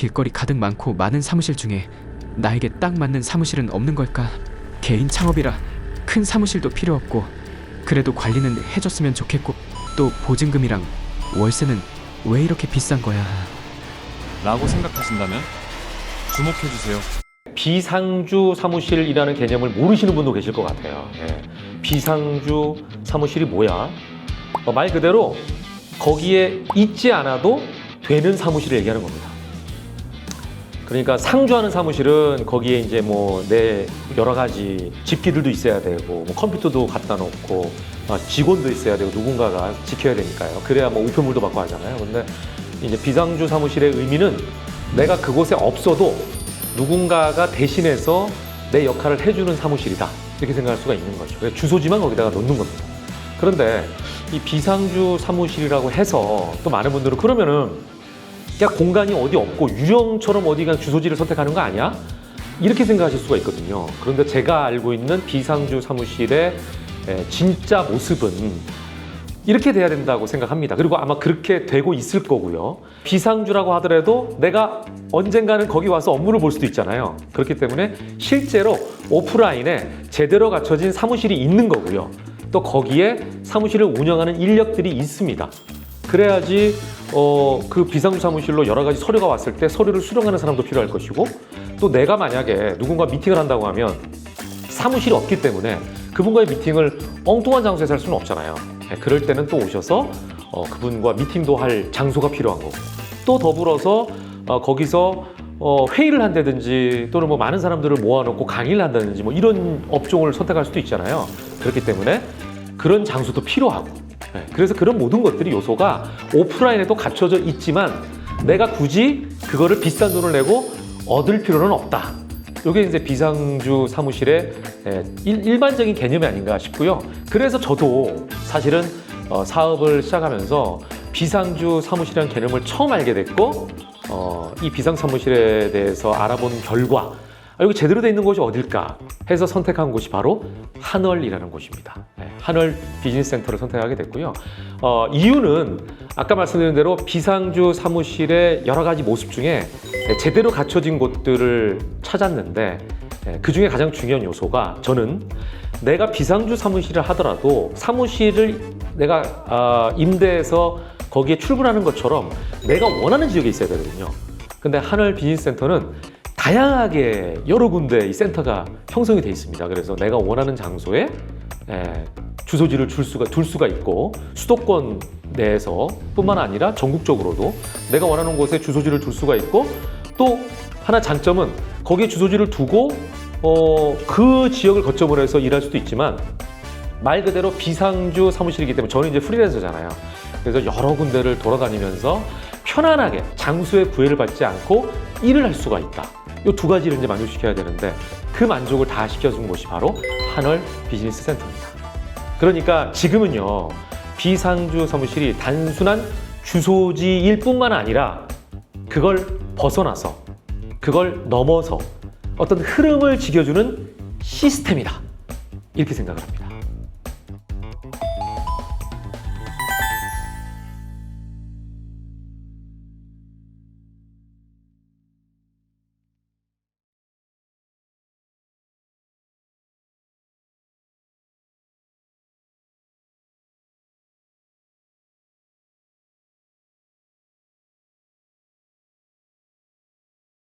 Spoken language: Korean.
길거리 가득 많고 많은 사무실 중에 나에게 딱 맞는 사무실은 없는 걸까? 개인 창업이라 큰 사무실도 필요 없고 그래도 관리는 해줬으면 좋겠고 또 보증금이랑 월세는 왜 이렇게 비싼 거야? 라고 생각하신다면 주목해주세요. 비상주 사무실이라는 개념을 모르시는 분도 계실 것 같아요. 예. 비상주 사무실이 뭐야? 어, 말 그대로 거기에 있지 않아도 되는 사무실을 얘기하는 겁니다. 그러니까 상주하는 사무실은 거기에 이제 뭐 내 여러 가지 집기들도 있어야 되고 뭐 컴퓨터도 갖다 놓고 아, 직원도 있어야 되고 누군가가 지켜야 되니까요. 그래야 뭐 우편물도 받고 하잖아요. 근데 이제 비상주 사무실의 의미는 내가 그곳에 없어도 누군가가 대신해서 내 역할을 해주는 사무실이다. 이렇게 생각할 수가 있는 거죠. 주소지만 거기다가 놓는 겁니다. 그런데 이 비상주 사무실이라고 해서 또 많은 분들은 그러면은 그냥 공간이 어디 없고 유령처럼 어디 그냥 주소지를 선택하는 거 아니야? 이렇게 생각하실 수가 있거든요. 그런데 제가 알고 있는 비상주 사무실의 에, 진짜 모습은 이렇게 돼야 된다고 생각합니다. 그리고 아마 그렇게 되고 있을 거고요. 비상주라고 하더라도 내가 언젠가는 거기 와서 업무를 볼 수도 있잖아요. 그렇기 때문에 실제로 오프라인에 제대로 갖춰진 사무실이 있는 거고요. 또 거기에 사무실을 운영하는 인력들이 있습니다. 그래야지 어, 그 비상주 사무실로 여러 가지 서류가 왔을 때 서류를 수령하는 사람도 필요할 것이고 또 내가 만약에 누군가 미팅을 한다고 하면 사무실이 없기 때문에 그분과의 미팅을 엉뚱한 장소에서 할 수는 없잖아요. 네, 그럴 때는 또 오셔서 어, 그분과 미팅도 할 장소가 필요한 거고 또 더불어서 어, 거기서 어, 회의를 한다든지 또는 뭐 많은 사람들을 모아놓고 강의를 한다든지 뭐 이런 업종을 선택할 수도 있잖아요. 그렇기 때문에 그런 장소도 필요하고 네, 그래서 그런 모든 것들이 요소가 오프라인에도 갖춰져 있지만 내가 굳이 그거를 비싼 돈을 내고 얻을 필요는 없다. 이게 이제 비상주 사무실의 예, 일, 일반적인 개념이 아닌가 싶고요. 그래서 저도 사실은 어, 사업을 시작하면서 비상주 사무실이라는 개념을 처음 알게 됐고 어, 이 비상 사무실에 대해서 알아본 결과 아, 여기 제대로 돼 있는 곳이 어딜까 해서 선택한 곳이 바로 한월이라는 곳입니다. 네, 한월 비즈니스 센터를 선택하게 됐고요. 어, 이유는 아까 말씀드린 대로 비상주 사무실의 여러 가지 모습 중에 네, 제대로 갖춰진 곳들을 찾았는데 그 중에 가장 중요한 요소가 저는 내가 비상주 사무실을 하더라도 사무실을 내가 아, 임대해서 거기에 출근하는 것처럼 내가 원하는 지역에 있어야 되거든요. 근데 한월 비즈니스 센터는 다양하게 여러 군데 이 센터가 형성이 돼 있습니다. 그래서 내가 원하는 장소에 에, 주소지를 줄 수가 둘 수가 있고 수도권 내에서 뿐만 아니라 전국적으로도 내가 원하는 곳에 주소지를 둘 수가 있고 또 하나 장점은 거기에 주소지를 두고 어, 그 지역을 거점으로 해서 일할 수도 있지만 말 그대로 비상주 사무실이기 때문에 저는 이제 프리랜서잖아요. 그래서 여러 군데를 돌아다니면서 편안하게 장소의 구애를 받지 않고 일을 할 수가 있다. 이 두 가지를 이제 만족시켜야 되는데 그 만족을 다 시켜준 곳이 바로 한월 비즈니스 센터입니다. 그러니까 지금은요 비상주 사무실이 단순한 주소지일 뿐만 아니라 그걸 벗어나서 그걸 넘어서 어떤 흐름을 지켜주는 시스템이다 이렇게 생각을 합니다.